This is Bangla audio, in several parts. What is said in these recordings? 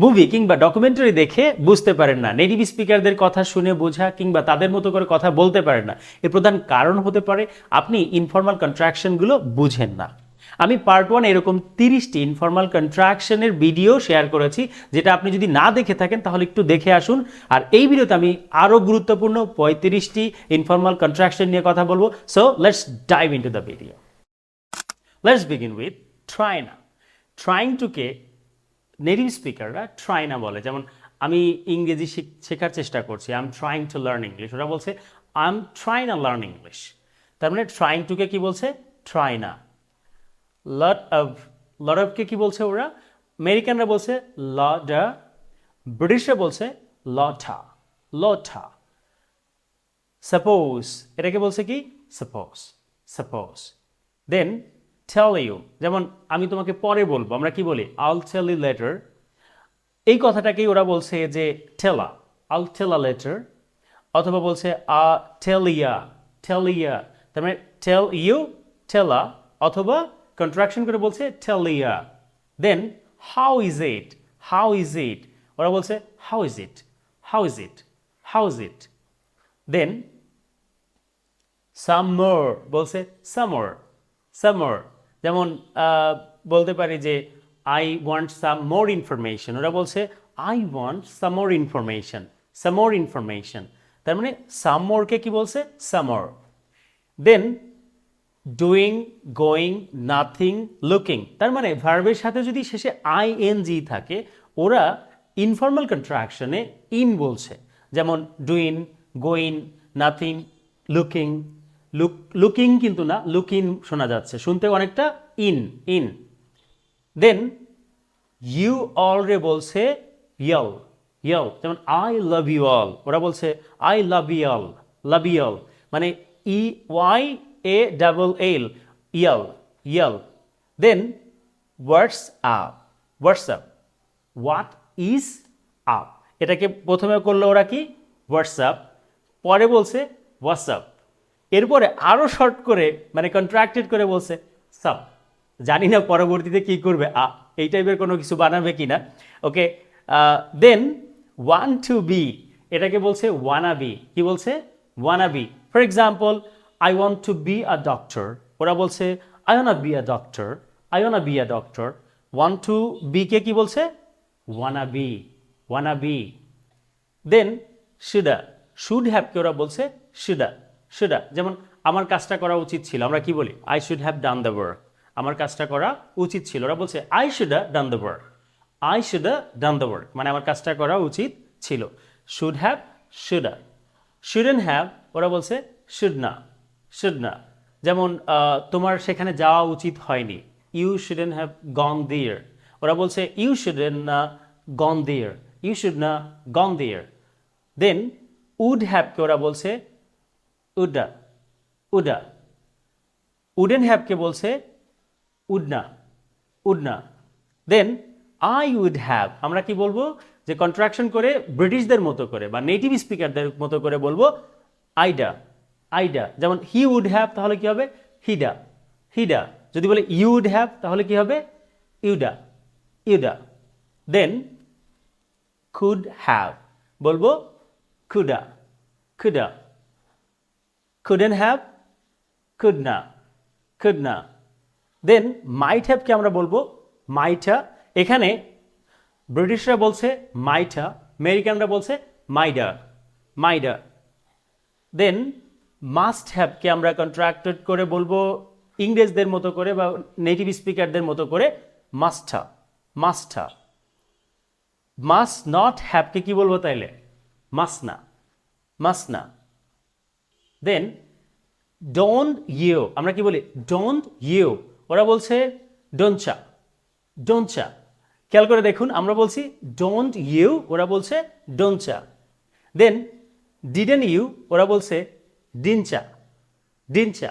মুভি কিংবা ডকুমেন্টারি দেখে বুঝতে পারেন না। নেটিভ স্পিকারদের কথা শুনে বোঝা কিংবা তাদের মতো করে কথা বলতে পারেন না। এর প্রধান কারণ হতে পারে আপনি ইনফর্মাল কন্ট্রাকশনগুলো বুঝেন না। আমি পার্ট ওয়ান এরকম তিরিশটি ইনফর্মাল কন্ট্রাকশনের ভিডিও শেয়ার করেছি, যেটা আপনি যদি না দেখে থাকেন তাহলে একটু দেখে আসুন। আর এই ভিডিওতে আমি আরও গুরুত্বপূর্ণ পঁয়ত্রিশটি ইনফর্মাল কন্ট্রাকশন নিয়ে কথা বলব। So let's dive into the video let's begin with tryna trying টুকে নেটিভ স্পিকাররা ট্রাই না বলে। যেমন, আমি ইংরেজি শিখ- শেখার চেষ্টা করছি। I am trying to learn English ওরা বলছে I am tryna learn English তার মানে ট্রাইং টুকে কি বলছে? Tryna. Lot of lot অফকে কি বলছে ওরা? আমেরিকানরা বলছে লডা ব্রিটিশরা বলছে লঠা লঠা সাপোজ এটাকে বলছে কি? Suppose suppose then tell you যেমন আমি তোমাকে পরে বলব, আমরা কি বলি? আল টেল ইউ লেটার এই কথাটাকেই ওরা বলছে যে ঠেলা আল টেলা লেটার অথবা বলছে, আ টেল টেল ইয়া তার মানে টেল ইউ টেলা অথবা কন্ট্রাকশন করে বলছে tell ya then how is it how is it ওরা বলছে how is it how is it how is it then summore বলছে সামর সামর যেমন বলতে পারি যে I want some more information ওরা বলছে I want some more information some more information তার মানে সামরকে কি বলছে? Summore then doing going nothing looking তার মানে ভার্বের সাথে যদি শেষে আই এন জি থাকে, ওরা ইনফর্মাল কন্ট্রাকশনে ইন বলছে। যেমন doin' going nothing looking look looking কিন্তু না লুকিং শোনা যাচ্ছে। শুনতে অনেকটা in in then you all রে বলছে ইয়ল ইয়ল। যেমন আই লাভ ইউ অল ওরা বলছে I love you all love you all মানে ই Y A double L y'all. Y'all then what's up WhatsApp what is up এটাকে প্রথমে করল ওরা কি? হোয়াটসঅ্যাপ পরে বলছে হোয়াটসঅ্যাপ এরপরে আরও শর্ট করে মানে কন্ট্রাক্টেড করে বলছে সাপ জানি না পরবর্তীতে কি করবে। আ, এই টাইপের কোনো কিছু বানাবে কি না okay then want to be এটাকে বলছে ওয়ানা বি কি বলছে? Wanna be for example I want to be a doctor ওরা বলছে I wanna be a doctor I wanna be a doctor want to বিকে কি বলছে? Wanna be wanna be then shoulda should হ্যাভকে ওরা বলছে শুডা শুডা যেমন আমার কাজটা করা উচিত ছিল, আমরা কি বলি? I should have done the work আমার কাজটা করা উচিত ছিল। ওরা বলছে I shoulda done the work I shoulda done the work মানে আমার কাজটা করা উচিত ছিল। Should have shoulda shouldn't have ওরা বলছে শুড না শুড না। যেমন তোমার সেখানে যাওয়া উচিত হয়নি। ইউ শুডেন হ্যাভ গন দিয়ার ওরা বলছে ইউ শুডেন না গন দিয়ার ইউ শুড না গন দিয়ার দেন উড হ্যাভকে ওরা বলছে উডা উডা উডেন হ্যাভকে বলছে wouldna wouldna then I would have আমরা কি বলব? যে কন্ট্রাকশন করে ব্রিটিশদের মতো করে বা নেটিভ স্পিকারদের মতো করে বলব, আইডা আইডা। যেমন হি উড হ্যাভ তাহলে কি হবে? হিডা হিডা। যদি বলে ইউ উড হ্যাভ তাহলে কি হবে? ইউডা ইউডা। দেন খুড হ্যাভ বলব, খুডা খুডা। Couldn't have, could না could না দেন মাইট হ্যাভকে আমরা বলব? মাইটা এখানে ব্রিটিশরা বলছে মাইটা আমেরিকানরা বলছে মাইডা মাইডা দেন মাস্ট হ্যাভকে আমরা কন্ট্রাক্টেড করে বলব? ইংরেজদের মতো করে বা নেটিভ স্পিকারদের মতো করে মাস্টা মাস্টা মাস নট হ্যাভকে কি বলব তাইলে? মাস না মাস না. দেন ডোন্ট ইউ আমরা কি বলি? ডোন্ট ইউ ওরা বলছে ডোনচা ডোনচা খেয়াল করে দেখুন, আমরা বলছি ডোন্ট ইউ ওরা বলছে ডোনচা দেন ডিডেন ইউ ওরা বলছে didn'tcha didn'tcha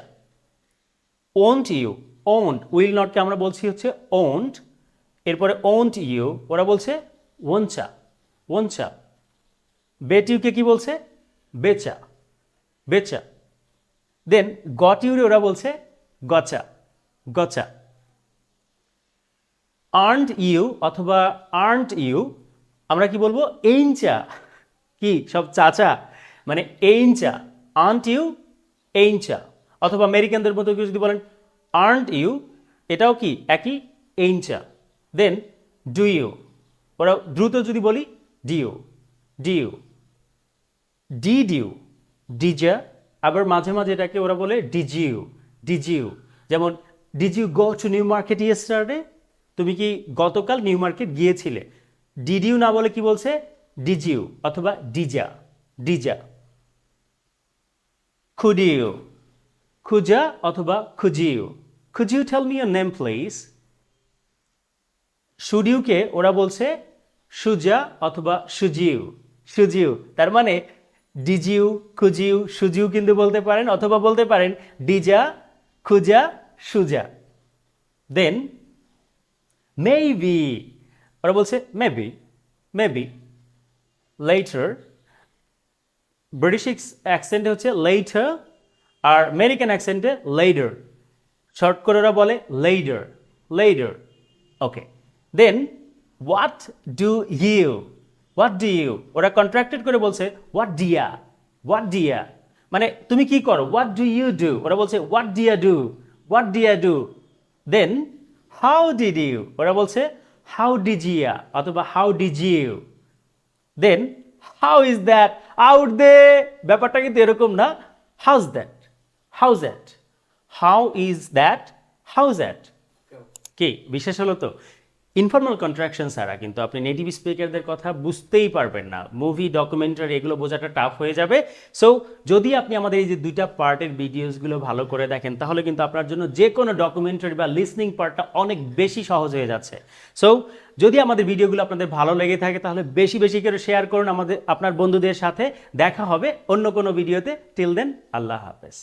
won't you won't will নটকে আমরা বলছি হচ্ছে ওন্ট এরপরে ওন্ট ইউ ওরা বলছে ওনচা ওনচা বেট ইউকে কি বলছে? বেচা বেচা। দেন গট ইউরে ওরা বলছে গচা গচা। আর্নড ইউ অথবা আর্নড ইউ, আমরা কি বলব? এইঞ্চা কি? সব চাচা। মানে এইঞ্চা আন্ট ইউ এইঞ্চা অথবা আমেরিকানদের মতো কেউ যদি বলেন আর্নট ইউ এটাও কি? একই? এইঞ্চা দেন ডু ইউ ওরা দ্রুত যদি বলি ডিউ ডিউ ডিডিউ ডিজা, আবার মাঝে মাঝে এটাকে ওরা বলে ডিজিউ ডিজিউ। যেমন did you go to New Market yesterday তুমি কি গতকাল নিউ মার্কেট গিয়েছিলে ডিডিউ না বলে কি বলছে? ডিজিউ অথবা ডিজা ডিজা খুডিউ খুজা অথবা could you could you tell me your name please সুডিউকে ওরা বলছে সুজা অথবা সুজিউ সুজিউ তার মানে ডিজিউ, খুজিউ, সুজিউ কিন্তু বলতে পারেন অথবা বলতে পারেন ডিজা, খুজা, সুজা। দেন মেবি ওরা বলছে মেবি মেবি লেটার ব্রিটিশ অ্যাকসেন্টে হচ্ছে লেটার আর আমেরিকান অ্যাকসেন্টে লেডার শর্ট করে ওরা বলে later later okay then what do you what d you ওরা কন্ট্রাক্টেড করে বলছে হোয়াট ডিয়া হোয়াট ডিয়া মানে তুমি কি করো? হোয়াট ডু ইউ ডু ওরা বলছে what dya do what dya do then how did you ওরা বলছে হাউ ডিজ ইয়া অথবা how did you then how is that out they ব্যাপারটা কিন্তু এরকম না। How's that how's that how is that how's that কি? বিশেষ হলো তো? ইনফর্মাল কন্ট্রাকশন ছাড়া কিন্তু আপনি নেটিভ স্পিকারদের কথা বুঝতেই পারবেন না। মুভি ডকুমেন্টারি এগুলো বোঝাটা টাফ হয়ে যাবে। সো যদি আপনি আমাদের এই যে দুইটা পার্টের ভিডিওসগুলো ভালো করে দেখেন, তাহলে কিন্তু আপনার জন্য যে কোনো ডকুমেন্টারি বা লিসনিং পার্টটা অনেক বেশি সহজ হয়ে যাচ্ছে। সো যদি আমাদের ভিডিওগুলো আপনাদের ভালো লেগে থাকে, তাহলে বেশি বেশি করে শেয়ার করুন আমাদের, আপনার বন্ধুদের সাথে। দেখা হবে অন্য কোনো ভিডিওতে টিল দেন আল্লাহ হাফেজ।